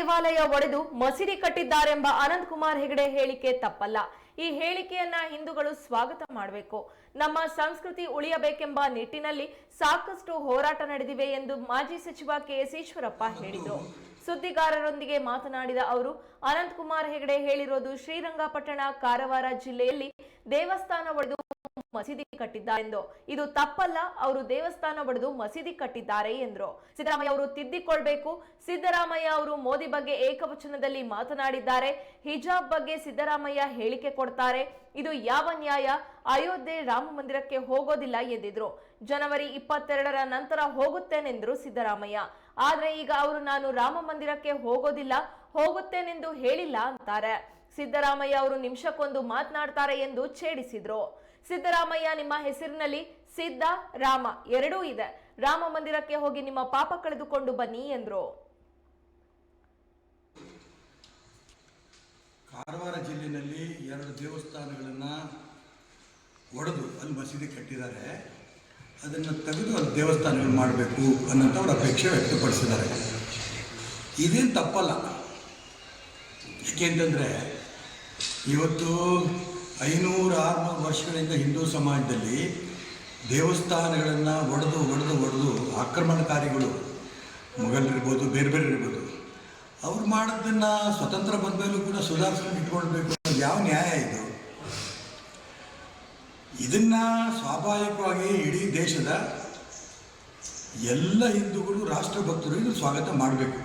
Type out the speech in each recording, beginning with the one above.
ದೇವಾಲಯ ಒಡೆದು ಮಸೀದಿ ಕಟ್ಟಿದ್ದಾರೆಂಬ ಅನಂತ್ ಕುಮಾರ್ ಹೆಗಡೆ ಹೇಳಿಕೆ ತಪ್ಪಲ್ಲ. ಈ ಹೇಳಿಕೆಯನ್ನ ಹಿಂದೂಗಳು ಸ್ವಾಗತ ಮಾಡಬೇಕು. ನಮ್ಮ ಸಂಸ್ಕೃತಿ ಉಳಿಯಬೇಕೆಂಬ ನಿಟ್ಟಿನಲ್ಲಿ ಸಾಕಷ್ಟು ಹೋರಾಟ ನಡೆದಿವೆ ಎಂದು ಮಾಜಿ ಸಚಿವ ಕೆಎಸ್ ಈಶ್ವರಪ್ಪ ಹೇಳಿದರು. ಸುದ್ದಿಗಾರರೊಂದಿಗೆ ಮಾತನಾಡಿದ ಅವರು ಅನಂತ್ ಕುಮಾರ್ ಹೆಗಡೆ ಹೇಳಿರೋದು ಶ್ರೀರಂಗಪಟ್ಟಣ, ಕಾರವಾರ ಜಿಲ್ಲೆಯಲ್ಲಿ ದೇವಸ್ಥಾನ ಒಡೆದು ಮಸೀದಿ ಕಟ್ಟಿದ್ದಾರೆ ಎಂದು ಇದು ತಪ್ಪಲ್ಲ, ಅವರು ದೇವಸ್ಥಾನ ಬಡಿದು ಮಸೀದಿ ಕಟ್ಟಿದ್ದಾರೆ ಎಂದರು. ಸಿದ್ದರಾಮಯ್ಯ ಅವರು ತಿದ್ದಿಕೊಳ್ಬೇಕು. ಸಿದ್ದರಾಮಯ್ಯ ಅವರು ಮೋದಿ ಬಗ್ಗೆ ಏಕವಚನದಲ್ಲಿ ಮಾತನಾಡಿದ್ದಾರೆ. ಹಿಜಾಬ್ ಬಗ್ಗೆ ಸಿದ್ದರಾಮಯ್ಯ ಹೇಳಿಕೆ ಕೊಡ್ತಾರೆ. ಇದು ಯಾವ ನ್ಯಾಯ? ಅಯೋಧ್ಯೆ ರಾಮ ಮಂದಿರಕ್ಕೆ ಹೋಗೋದಿಲ್ಲ ಎಂದಿದ್ರು. ಜನವರಿ ಇಪ್ಪತ್ತೆರಡರ ನಂತರ ಹೋಗುತ್ತೇನೆಂದ್ರು ಸಿದ್ದರಾಮಯ್ಯ. ಆದ್ರೆ ಈಗ ಅವರು ನಾನು ರಾಮ ಮಂದಿರಕ್ಕೆ ಹೋಗೋದಿಲ್ಲ, ಹೋಗುತ್ತೇನೆಂದು ಹೇಳಿಲ್ಲ ಅಂತಾರೆ. ಸಿದ್ದರಾಮಯ್ಯ ಅವರು ನಿಮಿಷಕ್ಕೊಂದು ಮಾತನಾಡ್ತಾರೆ ಎಂದು ಛೇಡಿಸಿದ್ರು. ಸಿದ್ದರಾಮಯ್ಯ ನಿಮ್ಮ ಹೆಸರಿನಲ್ಲಿ ಸಿದ್ದ ರಾಮ ಎರಡೂ ಇದೆ. ರಾಮ ಮಂದಿರಕ್ಕೆ ಹೋಗಿ ನಿಮ್ಮ ಪಾಪ ಕಳೆದುಕೊಂಡು ಬನ್ನಿ ಎಂದರು. ಕಾರವಾರ ಜಿಲ್ಲೆಯಲ್ಲಿ ಎರಡು ದೇವಸ್ಥಾನಗಳನ್ನು ಒಡೆದು ಅಲ್ಲಿ ಮಸೀದಿ ಕಟ್ಟಿದ್ದಾರೆ. ಅದನ್ನು ತೆಗೆದು ಅಲ್ಲಿ ದೇವಸ್ಥಾನಗಳು ಮಾಡಬೇಕು ಅನ್ನೋಂಥ ಅವ್ರ ಅಪೇಕ್ಷೆ ವ್ಯಕ್ತಪಡಿಸಿದ್ದಾರೆ. ಇದೇನು ತಪ್ಪಲ್ಲ. ಏಕೆಂತಂದರೆ ಇವತ್ತು ಐನೂರು ಆರುನೂರು ವರ್ಷಗಳಿಂದ ಹಿಂದೂ ಸಮಾಜದಲ್ಲಿ ದೇವಸ್ಥಾನಗಳನ್ನು ಒಡೆದು ಒಡೆದು ಒಡೆದು ಆಕ್ರಮಣಕಾರಿಗಳು, ಮೊಘಲರಿರ್ಬೋದು, ಬೇರೆ ಬೇರೆ ಇರ್ಬೋದು, ಅವ್ರು ಮಾಡೋದನ್ನು ಸ್ವತಂತ್ರ ಬಂದ ಮೇಲೂ ಕೂಡ ಸುಧಾರಿಸ್ಕೊಂಡು ಇಟ್ಕೊಳ್ಬೇಕು ಅನ್ನೋದು ಯಾವ ನ್ಯಾಯ ಇದು? ಇದನ್ನು ಸ್ವಾಭಾವಿಕವಾಗಿ ಇಡೀ ದೇಶದ ಎಲ್ಲ ಹಿಂದೂಗಳು, ರಾಷ್ಟ್ರಭಕ್ತರು ಇದು ಸ್ವಾಗತ ಮಾಡಬೇಕು.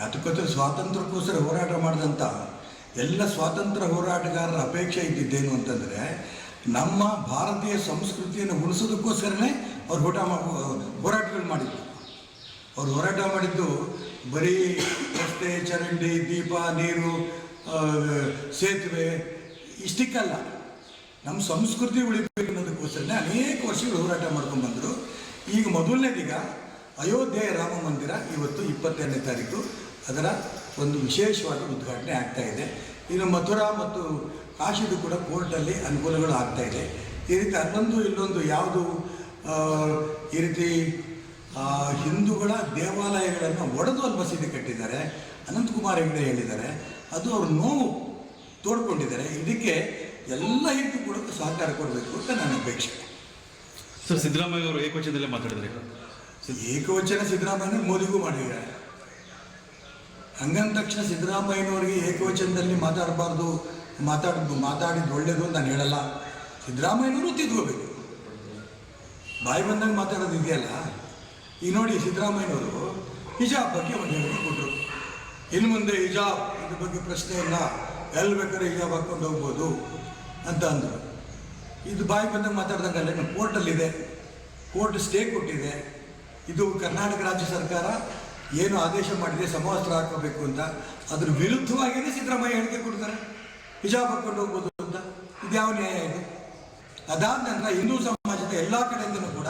ಯಾತಕ್ಕೋಸ್ಕರ ಸ್ವಾತಂತ್ರ್ಯಕ್ಕೋಸ್ಕರ ಹೋರಾಟ ಮಾಡಿದಂಥ ಎಲ್ಲ ಸ್ವಾತಂತ್ರ್ಯ ಹೋರಾಟಗಾರರ ಅಪೇಕ್ಷೆ ಇದ್ದಿದ್ದೇನು ಅಂತಂದರೆ, ನಮ್ಮ ಭಾರತೀಯ ಸಂಸ್ಕೃತಿಯನ್ನು ಉಳಿಸೋದಕ್ಕೋಸ್ಕರನೇ ಅವ್ರು ಹೋಟ ಹೋರಾಟಗಳು ಮಾಡಿದ್ದು ಅವ್ರು ಹೋರಾಟ ಮಾಡಿದ್ದು ಬರೀ ರಸ್ತೆ, ಚರಂಡಿ, ದೀಪ, ನೀರು ಸೇತುವೆ ಇಷ್ಟಕ್ಕಲ್ಲ. ನಮ್ಮ ಸಂಸ್ಕೃತಿ ಉಳಿಬೇಕು ಅನ್ನೋದಕ್ಕೋಸ್ಕರನೇ ಅನೇಕ ವರ್ಷಗಳು ಹೋರಾಟ ಮಾಡ್ಕೊಂಡು ಬಂದರು. ಈಗ ಮೊದಲನೇದೀಗ ಅಯೋಧ್ಯೆ ರಾಮ ಮಂದಿರ ಇವತ್ತು ಇಪ್ಪತ್ತೆರಡನೇ ತಾರೀಕು. ಅದರ ಒಂದು ವಿಶೇಷವಾದ ಉದ್ಘಾಟನೆ ಆಗ್ತಾ ಇದೆ. ಇನ್ನು ಮಥುರಾ ಮತ್ತು ಕಾಶಿದು ಕೂಡ ಕೋರ್ಟಲ್ಲಿ ಅನುಕೂಲಗಳು ಆಗ್ತಾ ಇದೆ. ಈ ರೀತಿ ಹನ್ನೊಂದು ಇಲ್ಲೊಂದು ಯಾವುದು ಈ ರೀತಿ ಹಿಂದೂಗಳ ದೇವಾಲಯಗಳನ್ನು ಒಡೆದು ಅಲ್ಲಿ ಮಸೀದಿ ಕಟ್ಟಿದ್ದಾರೆ. ಅನಂತಕುಮಾರ್ ಹೆಗಡೆ ಹೇಳಿದ್ದಾರೆ. ಅದು ಅವ್ರ ನೋವು ತೋಡ್ಕೊಂಡಿದ್ದಾರೆ. ಇದಕ್ಕೆ ಎಲ್ಲ ಹಿಂದೂ ಕೂಡ ಸಹಕಾರ ಕೊಡಬೇಕು ಅಂತ ನನ್ನ ಅಪೇಕ್ಷೆ. ಸರ್ ಸಿದ್ದರಾಮಯ್ಯ ಅವರು ಏಕವಚನದಲ್ಲೇ ಮಾತಾಡಿದ್ರೆ? ಏಕವಚನ ಸಿದ್ದರಾಮಯ್ಯ ಮೋದಿಗೂ ಮಾಡಿದ್ದಾರೆ. ಹಂಗಂದ ತಕ್ಷಣ ಸಿದ್ದರಾಮಯ್ಯನವರಿಗೆ ಏಕವಚನದಲ್ಲಿ ಮಾತಾಡಬಾರ್ದು ಮಾತಾಡಿದ್ದು ಮಾತಾಡಿದ್ದು ಒಳ್ಳೇದು ಅಂತ ನಾನು ಹೇಳಲ್ಲ. ಸಿದ್ದರಾಮಯ್ಯನವರು ತಿದ್ಕೋಬೇಕು. ಬಾಯಿ ಬಂದಂಗೆ ಮಾತಾಡೋದು ಇದೆಯಲ್ಲ? ಈಗ ನೋಡಿ ಸಿದ್ದರಾಮಯ್ಯನವರು ಹಿಜಾಬ್ ಬಗ್ಗೆ ಒಂದು ಹೇಳಿಕೆ ಕೊಟ್ಟರು ಇನ್ನು ಮುಂದೆ ಹಿಜಾಬ್ ಇದ್ರ ಬಗ್ಗೆ ಪ್ರಶ್ನೆ ಇಲ್ಲ. ಎಲ್ಲಿ ಬೇಕಾದ್ರೆ ಹಿಜಾಬ್ ಹಾಕ್ಕೊಂಡು ಹೋಗ್ಬೋದು ಅಂತ ಅಂದರು. ಇದು ಬಾಯಿ ಬಂದಂಗೆ ಅಲ್ಲೇನು ಕೋರ್ಟಲ್ಲಿದೆ. ಕೋರ್ಟ್ ಸ್ಟೇ ಕೊಟ್ಟಿದೆ. ಇದು ಕರ್ನಾಟಕ ರಾಜ್ಯ ಸರ್ಕಾರ ಏನು ಆದೇಶ ಮಾಡಿದೆ ಸಮವಸ್ತ್ರ ಹಾಕೋಬೇಕು ಅಂತ, ಅದ್ರ ವಿರುದ್ಧವಾಗಿಯೇ ಸಿದ್ದರಾಮಯ್ಯ ಹೇಳಿಕೆ ಕೊಡ್ತಾರೆ. ಹಿಜಾಬ್ ಹಾಕೊಂಡು ಹೋಗ್ಬೋದು ಅಂತ. ಇದು ಯಾವ ನ್ಯಾಯ ಇದು? ಅದಾದ ನಂತರ ಹಿಂದೂ ಸಮಾಜದ ಎಲ್ಲ ಕಡೆಯಿಂದಲೂ ಕೂಡ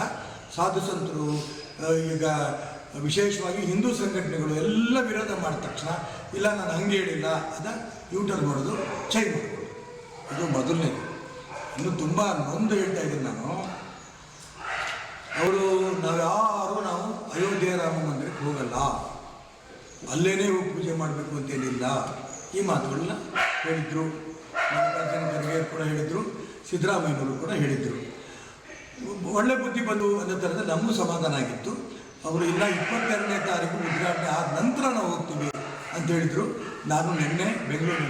ಸಾಧು ಸಂತರು ಈಗ ವಿಶೇಷವಾಗಿ ಹಿಂದೂ ಸಂಘಟನೆಗಳು ಎಲ್ಲ ವಿರೋಧ ಮಾಡಿದ ತಕ್ಷಣ, ಇಲ್ಲ, ನಾನು ಹಂಗೆ ಹೇಳಿಲ್ಲ, ಅದ ಯೂಟರ್ ಮಾಡೋದು ಚೈನ್ ಇದು ಮೊದಲನೇದು ಇನ್ನು ತುಂಬ ನೊಂದು ಹೇಳ್ತಾ ಇದ್ದೀನಿ ನಾನು. ಅವರು ನಾವು ಯಾರು ನಾವು ಅಯೋಧ್ಯೆ ರಾಮ ಮಂದಿರಕ್ಕೆ ಹೋಗಲ್ಲ. ಅಲ್ಲೇನೇ ಹೋಗಿ ಪೂಜೆ ಮಾಡಬೇಕು ಅಂತೇನಿಲ್ಲ ಈ ಮಾತುಗಳನ್ನ ಹೇಳಿದರು. ಮಲ್ಲಿಕಾರ್ಜುನ ಖರ್ಗೆ ಕೂಡ ಹೇಳಿದರು. ಸಿದ್ದರಾಮಯ್ಯನವರು ಕೂಡ ಹೇಳಿದರು. ಒಳ್ಳೆ ಬುದ್ಧಿ ಬಂದು ಅನ್ನೋ ಥರದ ನಮಗೂ ಸಮಾಧಾನ ಆಗಿತ್ತು. ಅವರು ಇಲ್ಲ ಇಪ್ಪತ್ತೆರಡನೇ ತಾರೀಕು ಉದ್ಘಾಟನೆ ಆದ ನಂತರ ನಾವು ಹೋಗ್ತೀವಿ ಅಂತ ಹೇಳಿದರು. ನಾನು ನಿನ್ನೆ ಬೆಂಗಳೂರಿನಲ್ಲಿ